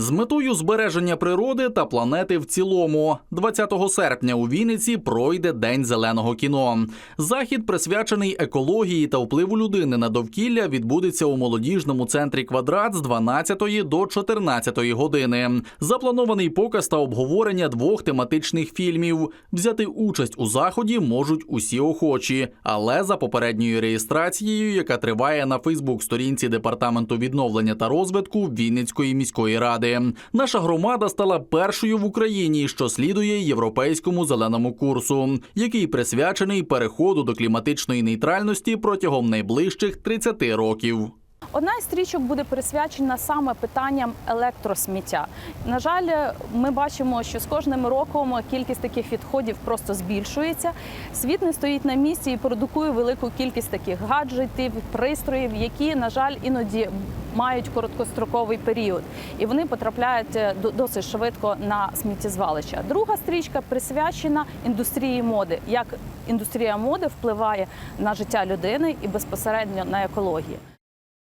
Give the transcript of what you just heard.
З метою збереження природи та планети в цілому, 20 серпня у Вінниці пройде День зеленого кіно. Захід, присвячений екології та впливу людини на довкілля, відбудеться у молодіжному центрі квадрат з 12 до 14 години. Запланований показ та обговорення двох тематичних фільмів. Взяти участь у заході можуть усі охочі, але за попередньою реєстрацією, яка триває на Фейсбук-сторінці департаменту відновлення та розвитку Вінницької міської ради. Наша громада стала першою в Україні, що слідує європейському зеленому курсу, який присвячений переходу до кліматичної нейтральності протягом найближчих 30 років. Одна із стрічок буде присвячена саме питанням електросміття. На жаль, ми бачимо, що з кожним роком кількість таких відходів просто збільшується. Світ не стоїть на місці і продукує велику кількість таких гаджетів, пристроїв, які, на жаль, іноді мають короткостроковий період, і вони потрапляють е, до- досить швидко на сміттєзвалища. Друга стрічка присвячена індустрії моди, як індустрія моди впливає на життя людини і безпосередньо на екологію.